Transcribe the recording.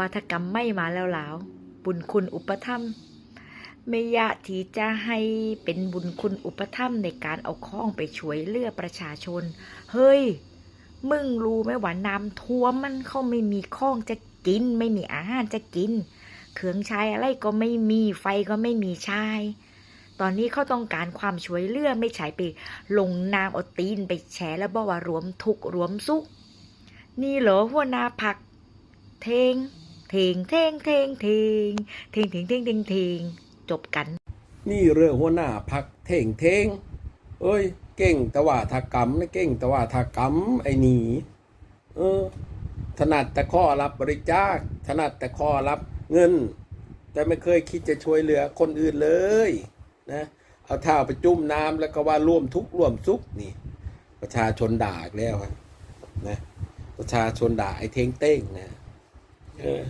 วาทกรรมไม่มาแล้วหลาวบุญคุณอุปถัมภ์ไม่ยากที่จะให้เป็นบุญคุณอุปถัมภ์ในการเอาข้องไปช่วยเลือประชาชน เฮ้ย มึงรู้ไหมว่าน้ำท่วมมันเขาไม่มีข้องจะกิน ไม่มีอาหารจะกิน เครื่องใช้อะไรก็ไม่มีไฟก็ไม่มีใช้ตอนนี้เขาต้องการความช่วยเหลือไม่ใช่ไปลงนามเอาตีนไปแฉแล้วบอกว่ารวมทุกรวมสุข นี่เหรอหัวหน้าพัก เทง เทงเทงเทงเทงเทงเทงเทงเทงเทงจบกัน นี่เรื่องหัวหน้าพักเท่งเท่งเอ้ย เก่งตว่าทากรรมนะเก่งตว่าทากรรมไอ้หนีเออ ถนัดแต่ข้อรับบริจาค ถนัดแต่ข้อรับเงิน แต่ไม่เคยคิดจะช่วยเหลือคนอื่นเลยนะเอาเท้าไปจุ่มน้ำแล้วก็ว่าร่วมทุกข์ร่วมสุขนี่ ประชาชนด่าอีกแล้วนะประชาชนด่าไอ้เท่งเต้งนะเออ